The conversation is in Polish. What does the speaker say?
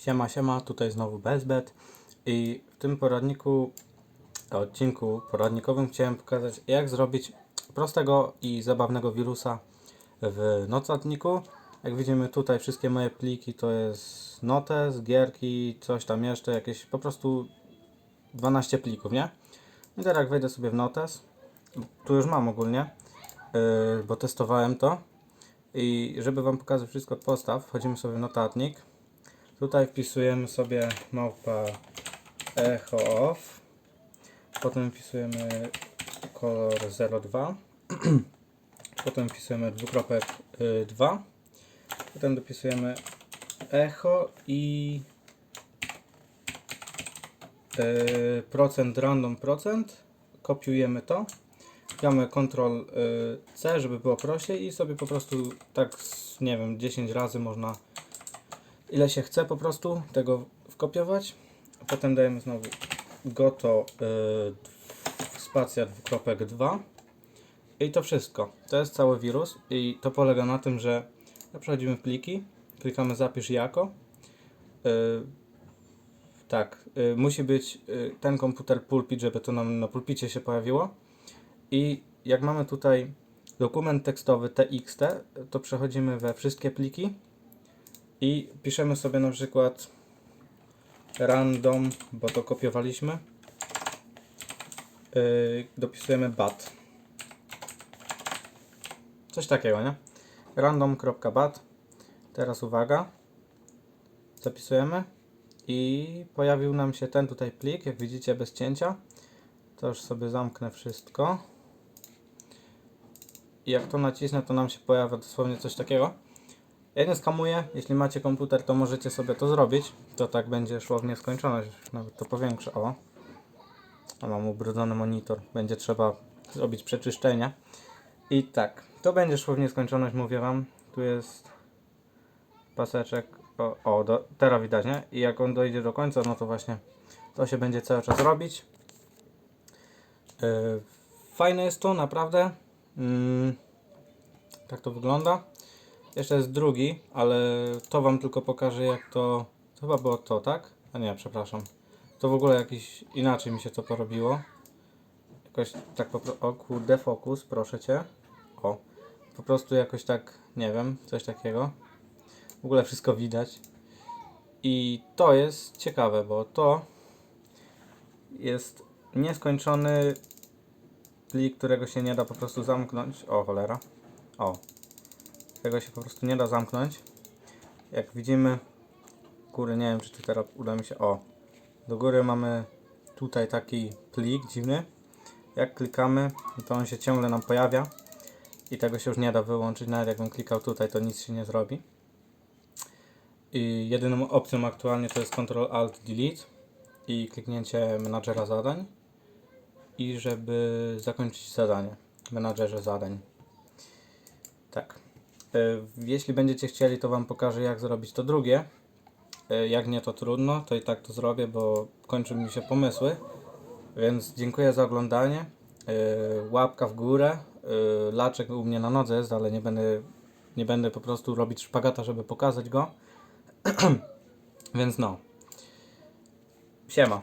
Siema, siema, tutaj znowu Bezbet i w tym poradniku, odcinku poradnikowym chciałem pokazać jak zrobić prostego i zabawnego wirusa w notatniku. Jak widzimy tutaj wszystkie moje pliki to jest notes, gierki, coś tam jeszcze, jakieś po prostu 12 plików, nie? I teraz wejdę sobie w notes, tu już mam ogólnie, yy, bo testowałem to i żeby Wam pokazać wszystko od podstaw, wchodzimy sobie w notatnik Tutaj wpisujemy sobie małpa echo off. Potem wpisujemy kolor 02. Potem wpisujemy dwukropek 2. Potem dopisujemy echo i y, procent random procent. Kopiujemy to. Klikamy Ctrl y, C, żeby było prościej i sobie po prostu tak, nie wiem, 10 razy można ile się chce po prostu tego wkopiować. Potem dajemy znowu goto y, spacja dwukropek 2 i to wszystko. To jest cały wirus i to polega na tym, że przechodzimy w pliki, klikamy zapisz jako. Y, tak, y, musi być y, ten komputer pulpit, żeby to nam na pulpicie się pojawiło. I jak mamy tutaj dokument tekstowy TXT, to przechodzimy we wszystkie pliki i piszemy sobie na przykład random, bo to kopiowaliśmy. Yy, dopisujemy bat. Coś takiego, nie? Random.bat. Teraz uwaga. Zapisujemy. I pojawił nam się ten tutaj plik, jak widzicie, bez cięcia. To już sobie zamknę wszystko. I jak to nacisnę, to nam się pojawia dosłownie coś takiego. Ja nie skamuję, jeśli macie komputer, to możecie sobie to zrobić. To tak będzie szło w nieskończoność, nawet to powiększę. O, a mam ubrudzony monitor, będzie trzeba zrobić przeczyszczenie. I tak, to będzie szło w nieskończoność, mówię wam. Tu jest paseczek, o, o do, teraz widać, nie? I jak on dojdzie do końca, no to właśnie to się będzie cały czas robić. Yy, fajne jest to, naprawdę. Mm, tak to wygląda. Jeszcze jest drugi, ale to wam tylko pokażę jak to... To chyba było to, tak? A nie, przepraszam. To w ogóle jakiś inaczej mi się to porobiło. Jakoś tak po pro- O kurde, proszę cię. O. Po prostu jakoś tak, nie wiem, coś takiego. W ogóle wszystko widać. I to jest ciekawe, bo to jest nieskończony plik, którego się nie da po prostu zamknąć. O, cholera. O, tego się po prostu nie da zamknąć. Jak widzimy, góry, nie wiem czy tu teraz uda mi się, o, do góry mamy tutaj taki plik dziwny. Jak klikamy, to on się ciągle nam pojawia i tego się już nie da wyłączyć, nawet jakbym klikał tutaj, to nic się nie zrobi. I jedyną opcją aktualnie to jest Ctrl Alt Delete i kliknięcie menadżera zadań i żeby zakończyć zadanie menadżerze zadań. Tak. E, Jeśli będziecie chcieli, to Wam pokażę, jak zrobić to drugie. E, Jak nie, to trudno, to i tak to zrobię, bo kończą mi się pomysły. Więc dziękuję za oglądanie. E, Łapka w górę. Laczek u mnie na nodze jest, ale nie będę, nie będę po prostu robić szpagata, żeby pokazać go. Więc no. Siema.